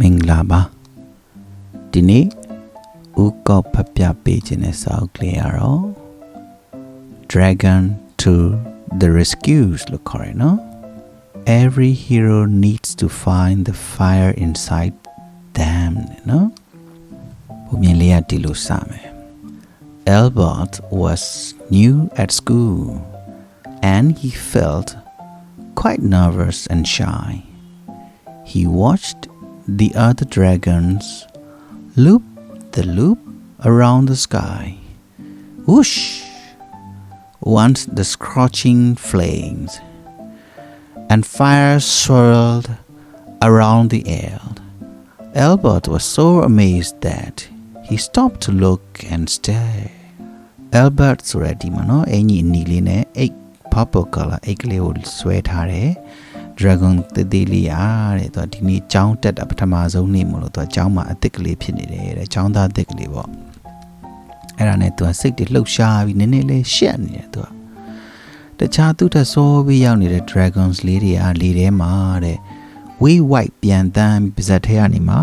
မင်္ဂလာပါဒီနေ့ဥကောက်ဖတ်ပြပေးခြင်းတဲ့စာအုပ်ကလေးရတော့ Dragon to the Rescues လို့ခေါ်ရနော် Every hero needs to find the fire inside them နော်ဘုမြင်လေးကဒီလိုစမယ် Albert was new at school and he felt quite nervous and shy. He watched the other dragons loop the loop around the sky. Whoosh! Once the scorching flames and fire swirled around the air. Albert was so amazed that he stopped to look and stare. Albert ဆိုရဒီမှာနော်အင်ကြီးအနီလေးနဲ့အိတ် purple color အိတ်ကလေးကိုဆွဲထားတယ် dragon တည်တည်လေးအားတဲ့သူကဒီနေ့ចောင်းတက်တာပထမဆုံးနေ့မလို့သူကចောင်းမှာအစ်စ်ကလေးဖြစ်နေတယ်တဲ့ចောင်းသားအစ်စ်ကလေးပေါ့အဲ့ဒါနဲ့သူကစိတ်တွေလှုပ်ရှားပြီးနည်းနည်းလေးရှက်နေတယ်သူကတခြားသူ့ထက်စောပြီးရောက်နေတဲ့ dragons လေးတွေအားလေထဲမှာတဲ့ way white ပြန်တန်းပြီးပါဇက်ထဲကနေမှာ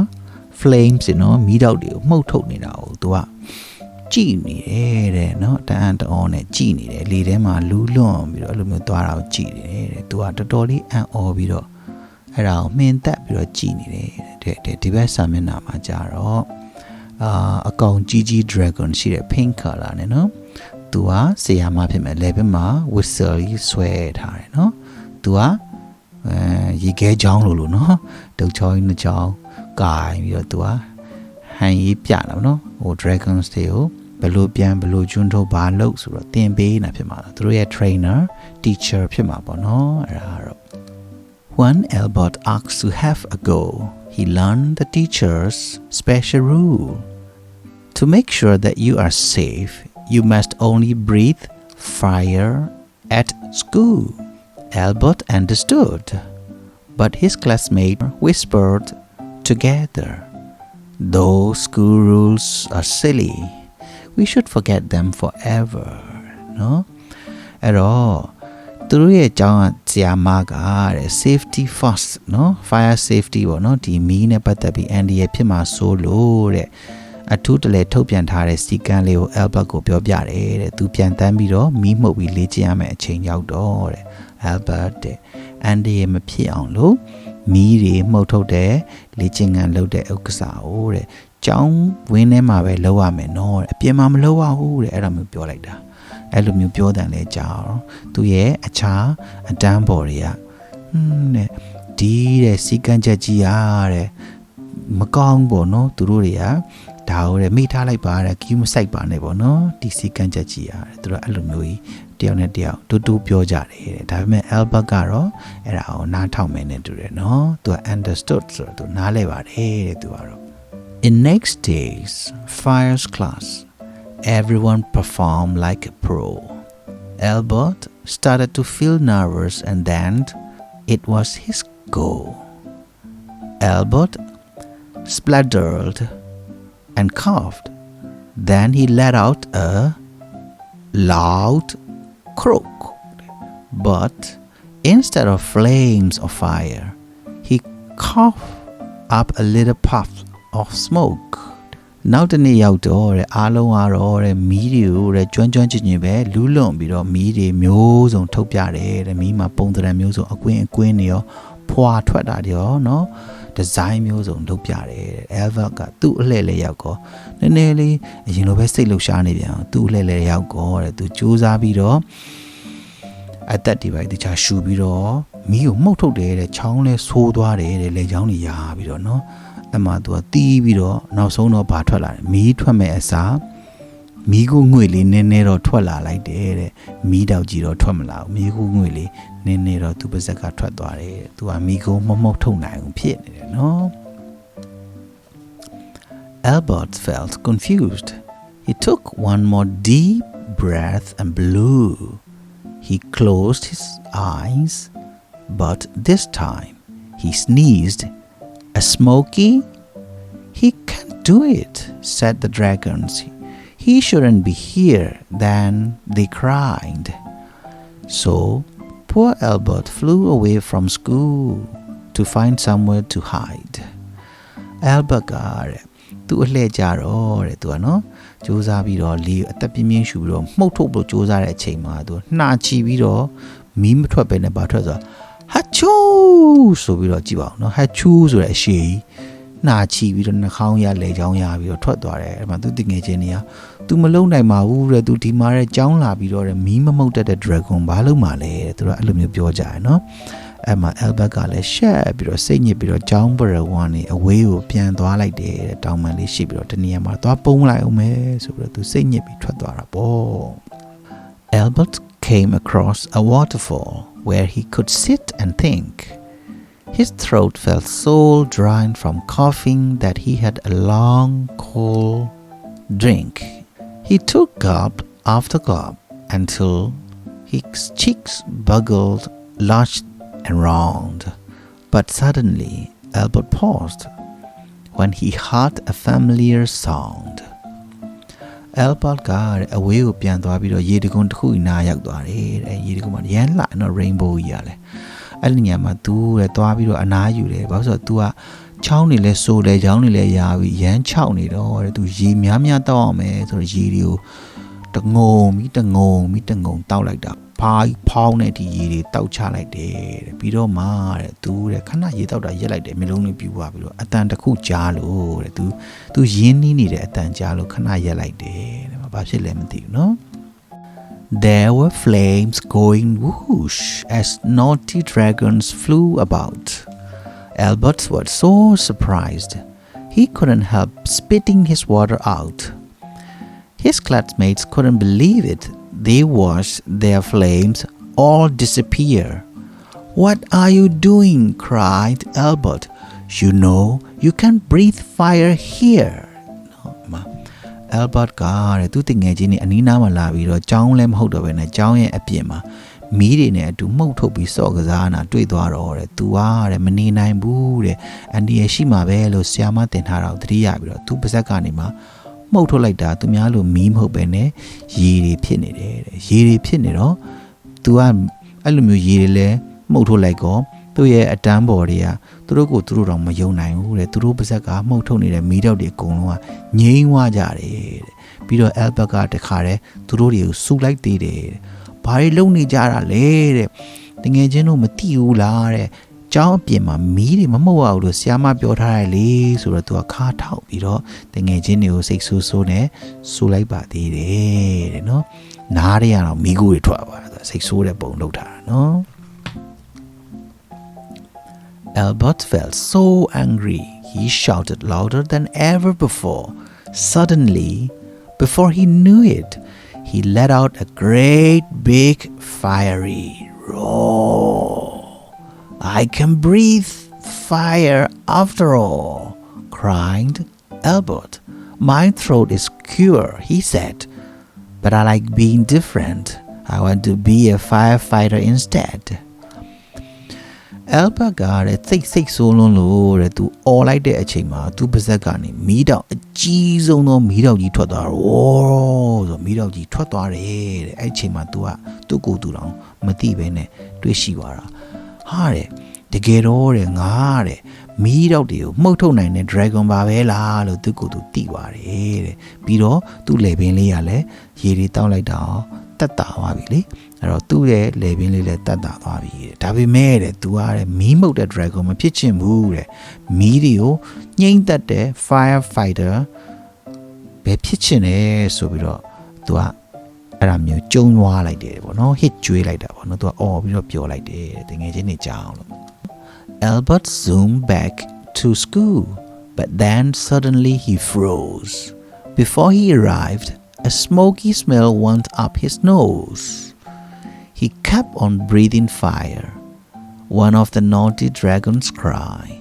flames နော်မီးတောက်တွေကိုမှုတ်ထုတ်နေတာကိုသူက ကြည်နေတယ်တဲ့နော်တန်တအောနဲ့ကြည်နေတယ်လေထဲမှာလူးလွန်ပြီးတော့အဲ့လိုမျိုးသွားတာကိုကြည်နေတယ်တဲ့သူကတော်တော်လေးအံ့ဩပြီးတော့အဲ့ဒါကိုမှင်သက်ပြီးတော့ကြည်နေတယ်တဲ့တဲ့ဒီဘက်ဆာမျက်နှာမှာကြတော့အာအကောင်ကြီးကြီး dragon ရှိတဲ့ pink color နဲ့နော်သူကဆီယာမဖြစ်မဲ့ level မှာ whistle ကြီးဆွဲထားတယ်နော်သူကအဲရေခဲချောင်းလို့လို့နော်တုတ်ချောင်းနှစ်ချောင်းကာင်ပြီးတော့သူက ဟန်ရေးပြတာပေါ့နော်ဟို dragons တွေကိုဘယ်လိုပြန်ဘယ်လိုကျွန်းထုတ်ဘာလုပ်ဆိုတော့သင်ပေးနေတာဖြစ်မှာလားသူတို့ရဲ့ trainer teacher ဖြစ်မှာပေါ့နော်အဲ့ဒါကတော့ When Albert asked to have a go, he learned the teacher's special rule. To make sure that you are safe, you must only breathe fire at school. Albert understood, but his classmates whispered together. those school rules are silly we should forget them forever နော်အဲ့တော့သူတို့ရဲ့အကြောင်းကဆရာမကတဲ့ safety first နော် fire safety ပေါ့နော်ဒီမီးနဲ့ပတ်သက်ပြီးအန်ဒီရဲ့ဖြစ်မှာစိုးလို့တဲ့အထူးတလဲထုတ်ပြန်ထားတဲ့စီကံလေးကို Albert ကိုပြောပြတယ်တဲ့သူပြန်တန်းပြီးတော့မီးမှုတ်ပြီးလေ့ကျင့်ရမယ့်အချိန်ရောက်တော့တဲ့ Albert တဲ့အန်ဒီရဲ့မဖြစ်အောင်လို့ မီးတွေမှုတ်ထုတ်တဲ့လေ့ကျင့်ခန်းလုပ်တဲ့ဥက္ကစာဟိုတဲ့ကျောင်းဝင်းထဲမှာပဲလုပ်ရမယ်နော်တဲ့အပြင်မှာမလုပ်ရဘူးတဲ့အဲ့ဒါမျိုးပြောလိုက်တာအဲ့လိုမျိုးပြောတယ်လဲကြာတော့သူရဲ့အခြားအတန်းပေါ်တွေကဟွန်းတဲ့ဒီတဲ့စီကံချက်ကြီးရတဲ့မကောင်းပေါ့နော်သူတို့တွေကဒါဟိုတဲ့မိထားလိုက်ပါတဲ့ကီးမဆိုင်ပါနဲ့ပေါ့နော်ဒီစီကံချက်ကြီးရတယ်သူတို့အဲ့လိုမျိုးကြီး တယောက်နဲ့တယောက်တူတူပြောကြတယ်တဲ့ဒါပေမဲ့ Albert ကတော့အဲ့ဒါကိုနားထောင်မယ်နဲ့တူတယ်နော်သူက understood ဆိုတော့သူနားလဲပါတယ်တဲ့သူကတော့ In next days fires class everyone performed like a pro. Albert started to feel nervous and then it was his go. Albert spluttered and coughed. Then he let out a loud croak. But instead of flames of fire, he coughed up a little puff of smoke. နောက်တနေ့ရောက်တော့တဲ့အားလုံးကတော့တဲ့မီးတွေကိုတဲ့ကျွမ်းကျွမ်းကျင်ကျင်ပဲလူးလွန်ပြီးတော့မီးတွေမျိုးစုံထုတ်ပြတယ်တဲ့မီးမှာပုံသဏ္ဍာန်မျိုးစုံအကွင်းအကွင်းတွေရောဖွာထွက်တာတွေရောနော် ဒီဇိုင်းမျိုးစုံလုပ်ပြတယ်တဲ့ Elva ကသူ့အလှည့်လေးရောက်ကောနည်းနည်းလေးအရင်လိုပဲစိတ်လှုပ်ရှားနေပြန်သူ့အလှည့်လေးရောက်ကောတဲ့သူစူးစမ်းပြီးတော့အသက်တွေပါတခြားရှူပြီးတော့မီးကိုမှုတ်ထုတ်တယ်တဲ့ချောင်းလဲဆိုးသွားတယ်တဲ့လေချောင်းတွေရာပြီးတော့နော်အမှသူကတီးပြီးတော့နောက်ဆုံးတော့ဘာထွက်လာတယ်မီးထွက်မဲ့အစား မီးကိုငွေလေးနည်းနည်းတော့ထွက်လာလိုက်တယ်တဲ့မီးတောက်ကြီးတော့ထွက်မလာဘူးမီးကိုငွေလေးနည်းနည်းတော့သူပါဇက်ကထွက်သွားတယ်သူကမီးကိုမမုတ်ထုတ်နိုင်ဘူးဖြစ်နေတယ်နော် Albert felt confused. He took one more deep breath and blew. He closed his eyes, but this time he sneezed a smoky? He can't do it, said the dragons. He shouldn't be here. Then they cried. So poor Albert flew away from school to find somewhere to hide. Albert ကတဲ့သူအလှည့်ကြတော့တဲ့သူကနော်စူးစမ်းပြီးတော့လေအသက်ပြင်းပြင်းရှူပြီးတော့မှုတ်ထုတ်လို့စူးစမ်းတဲ့အချိန်မှာသူနှာချီပြီးတော့မီးမထွက်ပဲနဲ့ဘာထွက်ဆိုဟတ်ချူဆိုပြီးတော့ကြည့်ပါဦးနော်ဟတ်ချူဆိုတဲ့အရှိကြီး နှာချီပြီးတော့နှာခေါင်းရလေချောင်းရပြီးတော့ထွက်သွားတယ်အဲ့မှာသူတငယ်ချင်းတွေက "तू မလုံနိုင်ပါဘူးတဲ့ तू ဒီမှာတဲ့ကြောင်းလာပြီးတော့တဲ့မီးမမုတ်တတ်တဲ့ dragon ဘာလို့မှလဲ"တဲ့သူကအဲ့လိုမျိုးပြောကြတယ်နော်အဲ့မှာ Albert ကလည်းရှက်ပြီးတော့စိတ်ညစ်ပြီးတော့ကျောင်းပရဝါနေအဝေးကိုပြန်သွားလိုက်တယ်တဲ့တောင်ပန်လေးရှိပြီးတော့တနေရာမှာသွားပုံးလိုက်အောင်မယ်ဆိုပြီးတော့သူစိတ်ညစ်ပြီးထွက်သွားတာပေါ့ Albert came across a waterfall where he could sit and think his throat felt so dry from coughing that he had a long cold drink he took gulp after gulp until his cheeks buggled large and round. But suddenly, Albert paused when he heard a familiar sound. Albert ကတဲ့အဝေးကိုပြန်သွားပြီးတော့ရေတံခွန်တစ်ခုနားရောက်သွားတယ်တဲ့ရေတံခွန်မှာရမ်းလာတော့ rainbow ကြီးရလဲ အဲ့ဒီညမှာ तू တဲ့သွားပြီးတော့အနားယူတယ်ဘာလို့ဆိုတော့ तू ကချောင်းနေလဲဆိုလဲချောင်းနေလဲရာပြီးရမ်းချောက်နေတော့တဲ့ तू ရေများများတောက်အောင်မယ်ဆိုတော့ရေတွေကိုတငုံပြီးတငုံပြီးတငုံတောက်လိုက်တာဖားဖောင်းတဲ့ဒီရေတွေတောက်ချလိုက်တယ်တဲ့ပြီးတော့မှတဲ့ तू တဲ့ခဏရေတောက်တာရက်လိုက်တယ်မျိုးလုံးလေးပြူသွားပြီးတော့အတန်တစ်ခုကြားလို့တဲ့ तू तू ရင်းနှီးနေတဲ့အတန်ကြားလို့ခဏရက်လိုက်တယ်တဲ့ဘာဖြစ်လဲမသိဘူးနော် There were flames going whoosh as naughty dragons flew about. Albert was so surprised he couldn't help spitting his water out. His classmates couldn't believe it. They watched their flames all disappear. What are you doing? cried Albert. You know you can breathe fire here. နော် Albert ကတဲ့သူတငယ်ချင်းနေအနီးနားမှာလာပြီးတော့ကြောင်းလည်းမဟုတ်တော့ဘဲနဲ့ကြောင်းရဲ့အပြင်မှာမီးတွေနဲ့အတူမှုတ်ထုတ်ပြီးစော့ကစားနာတွေ့သွားတော့တဲ့သူကတဲ့မနေနိုင်ဘူးတဲ့အန်ဒီရရှိမှာပဲလို့ဆရာမတင်ထားတာကိုသတိရပြီးတော့သူပါဇက်ကနေမှမှုတ်ထုတ်လိုက်တာသူများလိုမီးမဟုတ်ပဲနဲ့ရေတွေဖြစ်နေတယ်တဲ့ရေတွေဖြစ်နေတော့ तू ကအဲ့လိုမျိုးရေတွေလဲမှုတ်ထုတ်လိုက်ကော သူ့ရဲ့အတန်းပေါ်တွေကသူတို့ကိုသူတို့တော့မယုံနိုင်ဘူးတဲ့သူတို့ပါဇက်ကမှုတ်ထုတ်နေတဲ့မီးတောက်တွေအကုန်လုံးကငြိမ်းဝကြတယ်တဲ့ပြီးတော့ Albert ကတခါတည်းသူတို့တွေကိုစူလိုက်သေးတယ်တဲ့ဘာတွေလုံနေကြတာလဲတဲ့တငယ်ချင်းတို့မသိဘူးလားတဲ့ကျောင်းအပြင်မှာမီးတွေမမှုတ်ရဘူးလို့ဆရာမပြောထားတယ်လေဆိုတော့သူကခါထောက်ပြီးတော့တငယ်ချင်းတွေကိုစိတ်ဆိုးဆိုးနဲ့စူလိုက်ပါသေးတယ်တဲ့နော်နားတွေကတော့မီးကူတွေထွက်သွားတာစိတ်ဆိုးတဲ့ပုံလုပ်ထားတာနော် Albert felt so angry he shouted louder than ever before. Suddenly, before he knew it, he let out a great big fiery roar. I can breathe fire after all, cried Albert. My throat is pure, he said, but I like being different. I want to be a firefighter instead. Albert ကတဲ့စိတ်စိတ်ဆိုးလွန်းလို့တဲ့သူអော်လိုက်တဲ့အချိန်မှာသူပါဇက်ကနေမီးတောက်အကြီးဆုံးသောမီးတောက်ကြီးထွက်သွားတော့ဆိုမီးတောက်ကြီးထွက်သွားတယ်တဲ့အဲ့အချိန်မှာ तू ကသူ့ကိုယ်သူတောင်မသိဘဲနဲ့တွေးရှိသွားတာဟာတဲ့တကယ်တော့တဲ့ငါတဲ့မီးတောက်တွေကိုမှုတ်ထုတ်နိုင်တဲ့ dragon ပါပဲလားလို့သူ့ကိုယ်သူသိပါတယ်တဲ့ပြီးတော့သူ့လေပင်လေးကလည်းရေတွေတောက်လိုက်တာတက်တာသွားပြီလေ အဲ့တော့သူ့ရဲ့လေပင်လေးလည်းတက်တာသွားပြီတဲ့ဒါပေမဲ့တဲ့ तू ကတဲ့မီးမှုတ်တဲ့ dragon မဖြစ်ချင်ဘူးတဲ့မီးတွေကိုညှိမ့်သက်တဲ့ firefighter ဘယ်ဖြစ်ချင်လဲဆိုပြီးတော့ तू ကအဲ့ဒါမျိုးကျုံွားလိုက်တယ်ပေါ့နော် hit ကျွေးလိုက်တာပေါ့နော် तू ကအော်ပြီးတော့ပြောလိုက်တယ်တဲ့တကယ်ချင်းနေကြအောင်လို့ Albert zoomed back to school but then suddenly he froze before he arrived a smoky smell went up his nose he kept on breathing fire one of the naughty dragons cried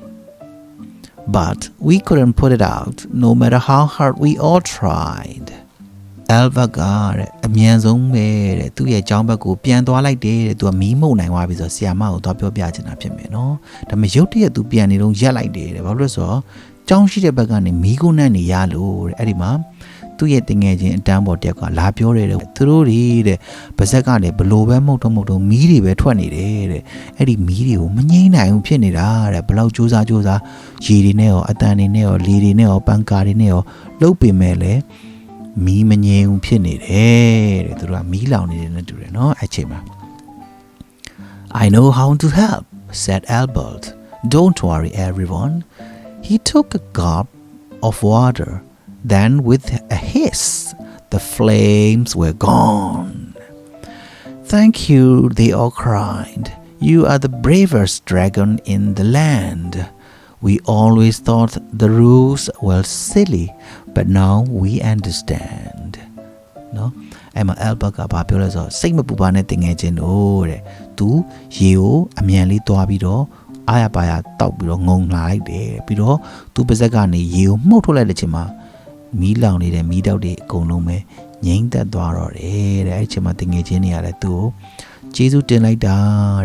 but we couldn't put it out no matter how hard we all tried Alva ကတဲ့အမြန်ဆုံးပဲတဲ့သူ့ရဲ့ကြောင်းဘက်ကိုပြန်သွားလိုက်တယ်တဲ့သူကမီးမုံနိုင်သွားပြီဆိုတော့ဆီယာမကိုသွားပြောပြချင်တာဖြစ်မယ်နော်ဒါပေမဲ့ရုတ်တရက်သူပြန်နေတော့ရက်လိုက်တယ်တဲ့ဘာလို့လဲဆိုတော့ကြောင်းရှိတဲ့ဘက်ကနေမီးကိုနှံ့နေရလို့တဲ့အဲ့ဒီမှာ သူ့ရဲ့တင်ငယ်ချင်းအတန်းပေါ်တယောက်ကလာပြောတယ်တဲ့သူတို့တွေတဲ့ပါဇက်ကနေဘလို့ပဲမှုတ်တော့မှုတ်တော့မီးတွေပဲထွက်နေတယ်တဲ့အဲ့ဒီမီးတွေကိုမငိမ့်နိုင်ဘူးဖြစ်နေတာတဲ့ဘလောက်စူးစမ်းစူးစမ်းရေတွေနဲ့ရောအတန်တွေနဲ့ရောလေတွေနဲ့ရောပန်ကာတွေနဲ့ရောလှုပ်ပင်မဲ့လေမီးမငြိမ်ဘူးဖြစ်နေတယ်တဲ့သူတို့ကမီးလောင်နေတယ်နဲ့တူတယ်နော်အဲ့ချိန်မှာ I know how to help, said Albert. Don't worry, everyone. He took a gulp of water. Then, with a hiss, the flames were gone. Thank you, they all cried. You are the bravest dragon in the land. We always thought the rules were silly, but now we understand. နော်အဲ့မှာ Albert ကဘာပြောလဲဆိုတော့စိတ်မပူပါနဲ့တင်ငယ်ချင်းတို့တဲ့။ तू ရေကိုအမြန်လေးသွားပြီးတော့အာရပါရတောက်ပြီးတော့ငုံလာလိုက်တယ်။ပြီးတော့ तू ပါဇက်ကနေရေကိုမှုတ်ထုတ်လိုက်တဲ့ချိန်မှာ မီးလောင်နေတဲ့မီးတောက်တွေအကုန်လုံးပဲငိမ့်သက်သွားတော့တယ်တဲ့။အဲ့ချိန်မှာတင်ငယ်ချင်းတွေကလည်း तू ကိုကျေးဇူးတင်လိုက်တာ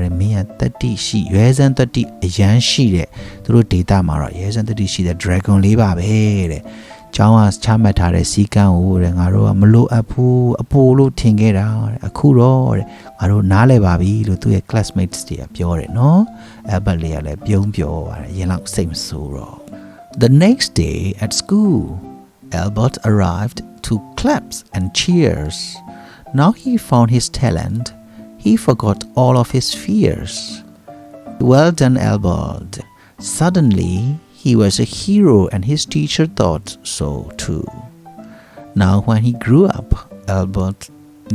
တဲ့မင်းကတတိရှိရွဲစမ်းတတိအရန်ရှိတဲ့သူတို့ဒေတာမှာတော့ရွဲစမ်းတတိရှိတဲ့ dragon လေးပါပဲတဲ့။ကျောင်းကချမှတ်ထားတဲ့စီကံကိုတဲ့ငါတို့ကမလို့အပ်ဘူးအပိုလို့ထင်ခဲ့တာတဲ့အခုတော့တဲ့ငါတို့နားလဲပါပြီလို့သူ့ရဲ့ classmates တွေကပြောတယ်နော် Albert လေးကလည်းပြုံးပြောပါတယ်ရင်လောက်စိတ်မဆိုးတော့ The next day at school Albert arrived to claps and cheers. Now he found his talent. He forgot all of his fears. Well done Albert. Suddenly he was a hero and his teacher thought so too. Now when he grew up Albert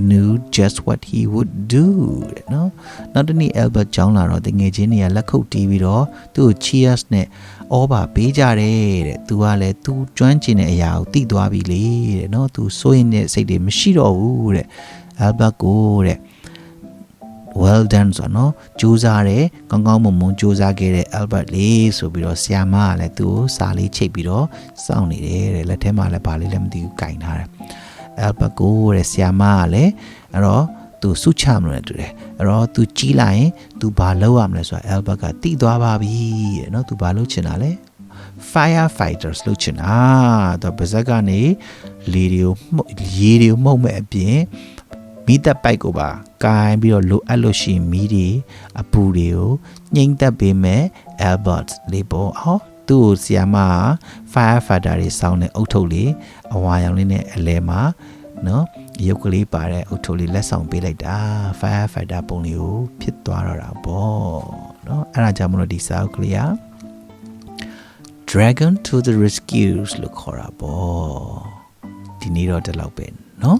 knew just what he would do တဲ့နော်နောက်တနေ့ Albert ကျောင်းလာတော့တငယ်ချင်းတွေကလက်ခုပ်တီးပြီးတော့သူ့ကို cheers နဲ့ဩဘာပေးကြတယ်တဲ့သူကလည်းသူကျွမ်းကျင်တဲ့အရာကိုသိသွားပြီလေတဲ့နော်သူစိုးရင်တဲ့စိတ်တွေမရှိတော့ဘူးတဲ့ Albert ကိုတဲ့ well done ဆိုတော့နော်ကြိုးစားတယ်ကောင်းကောင်းမွန်မွန်ကြိုးစားခဲ့တဲ့ Albert လေးဆိုပြီးတော့ဆ iam မကလည်းသူ့ကိုစာလေးချိတ်ပြီးတော့စောင့်နေတယ်တဲ့လက်ထဲမှာလည်းဘာလေးလည်းမသိဘူးကင်ထားတယ် Albert ကိုတဲ့ဆ iam မကလည်းအဲ့တော့သူစုချမလို့လည်းတူတယ်အဲ့တော့သူကြီးလိုက်ရင်သူဘာလုပ်ရမလဲဆိုတော့ Albert ကတိသွားပါပြီတဲ့နော်သူဘာလုပ်ချင်တာလဲ firefighters လုပ်ချင်တာတော့ပါဇက်ကနေလေတွေကိုမှုတ်ရေတွေကိုမှုတ်မဲ့အပြင်မိသက်ပိုက်ကိုပါကိုင်းပြီးတော့လိုအပ်လို့ရှိရင်မီးတွေအပူတွေကိုညှိမ့်သက်ပေးမဲ့ Albert လေးပေါ့ဟော သူ့ကိုဆီယာမက firefighter တွေစောင်းတဲ့အုတ်ထုပ်လေးအဝါရောင်လေးနဲ့အလဲမှာနော်ရုပ်ကလေးပါတဲ့အုတ်ထုပ်လေးလက်ဆောင်ပေးလိုက်တာ firefighter ပုံလေးကိုဖြစ်သွားတော့တာပေါ့နော်အဲ့ဒါကြောင့်မလို့ဒီစာအုပ်ကလေးက Dragon to the Rescues လို့ခေါ်တာပေါ့ဒီနေ့တော့ဒီလောက်ပဲနော်